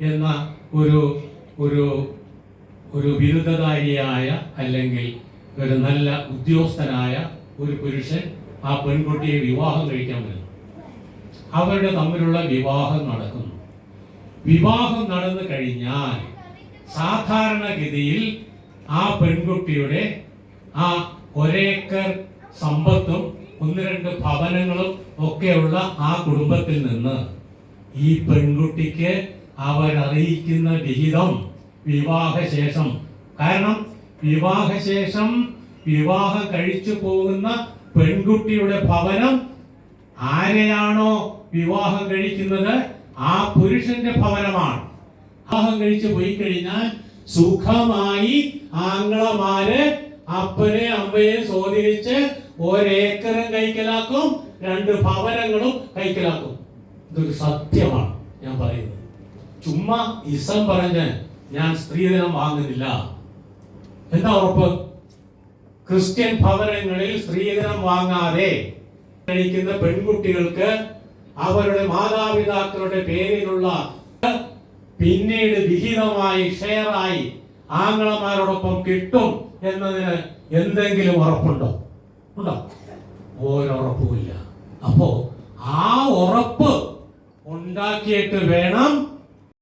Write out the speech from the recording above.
എന്ന ഒരു ഒരു ഒരു ബിരുദധാരിയായ അല്ലെങ്കിൽ ഒരു നല്ല ഉദ്യോഗസ്ഥനായ ഒരു പുരുഷൻ ആ പെൺകുട്ടിയെ വിവാഹം കഴിക്കാൻ വരുന്നു. അവരുടെ തമ്മിലുള്ള വിവാഹം നടക്കുന്നു. വിവാഹം നടന്നു കഴിഞ്ഞാൽ സാധാരണഗതിയിൽ ആ പെൺകുട്ടിയുടെ ആ ഒരേക്കർ സമ്പത്തും ഒന്ന് രണ്ട് ഭവനങ്ങളും ഒക്കെയുള്ള ആ കുടുംബത്തിൽ നിന്ന് ഈ പെൺകുട്ടിക്ക് അവരറിയിക്കുന്ന വിഹിതം വിവാഹശേഷം. കാരണം വിവാഹശേഷം വിവാഹം കഴിച്ചു പോകുന്ന പെൺകുട്ടിയുടെ ഭവനം ആരെയാണോ വിവാഹം കഴിക്കുന്നത്? ആ പുരുഷന്റെ ഭവനമാണ്. വിവാഹം കഴിച്ചു പോയി കഴിഞ്ഞാൽ സുഖമായി ആംഗ്ലമാര് അപ്പനെ അമ്മയെ സ്വാധീനിച്ച് ഒരേക്കറും കൈക്കലാക്കും രണ്ട് ഭവനങ്ങളും കൈക്കലാക്കും. ഇതൊരു സത്യമാണ് ഞാൻ പറയുന്നത്. ചുമ്മാ ഇസം പറഞ്ഞ് ഞാൻ സ്ത്രീധനം വാങ്ങുന്നില്ല. എന്താ ഉറപ്പ്? ക്രിസ്ത്യൻ ഭവനങ്ങളിൽ സ്ത്രീധനം വാങ്ങാതെ കഴിക്കുന്ന പെൺകുട്ടികൾക്ക് അവരുടെ മാതാപിതാക്കളുടെ പേരിലുള്ള പിന്നീട് വിഹിതമായി ഷെയറായി ആംഗ്ലമാരോടൊപ്പം കിട്ടും എന്നതിന് എന്തെങ്കിലും ഉറപ്പുണ്ടോ? ഉണ്ടോ? ഒരുറപ്പുമില്ല അപ്പോ ആ ഉറപ്പ് ഉണ്ടാക്കിയിട്ട് വേണം